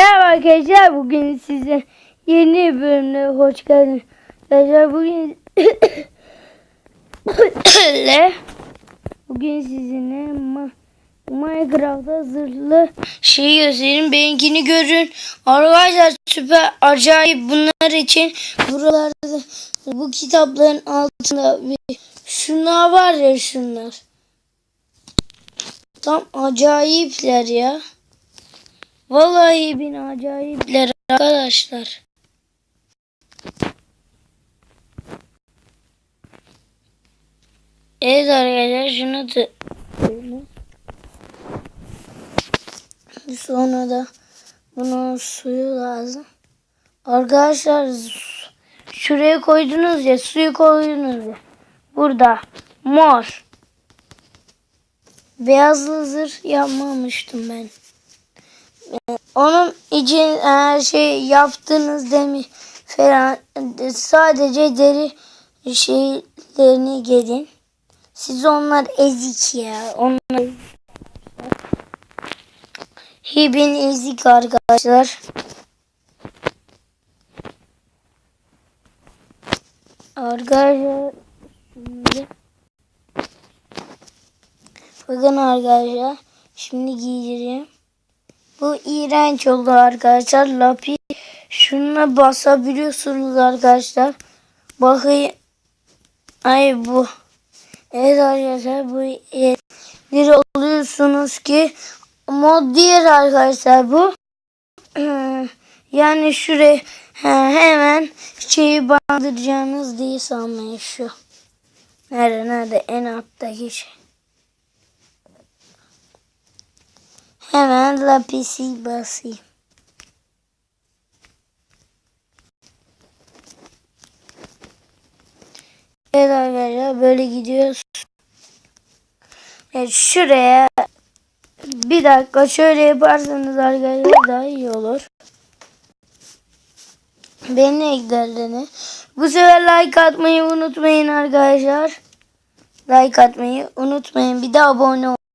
Merhaba arkadaşlar bugün size yeni bölümde hoş geldiniz. Arkadaşlar bugün bugün sizinle Ma- Minecraft'ta zırhlı şeyi göstereyim. Benimkini görün. Arkadaşlar süper acayip bunlar için buralarda bu kitapların altında bir şunlar var ya şunlar. Tam acayipler ya. Vallahi bin acayipler arkadaşlar. Evet arkadaşlar şunu da. Sonra da bunun suyu lazım. Arkadaşlar şuraya koydunuz ya suyu koydunuz ya. Burada mor. Beyazlı zırh yapmamıştım ben. Onun için her şey yaptınız demiş falan sadece deri şeylerini gelin. Siz onlar ezik ya. Onlar Hibin ezik arkadaşlar. Arkadaşlar bakın arkadaşlar şimdi giydireyim. Bu iğrenç oldu arkadaşlar. Lapi şuna basabiliyorsunuz arkadaşlar. Bakayım. Ay bu. Evet arkadaşlar bu bir oluyorsunuz ki mod diğer arkadaşlar bu. Yani şuraya he, hemen şeyi bandıracağınız diye sanmayın şu. Nerede nerede en alttaki şey. Hemen lapisi basayım. Evet arkadaşlar böyle gidiyoruz. Evet şuraya bir dakika şöyle yaparsanız arkadaşlar daha iyi olur. Beni eklerlerini. Bu sefer like atmayı unutmayın arkadaşlar. Like atmayı unutmayın. Bir de abone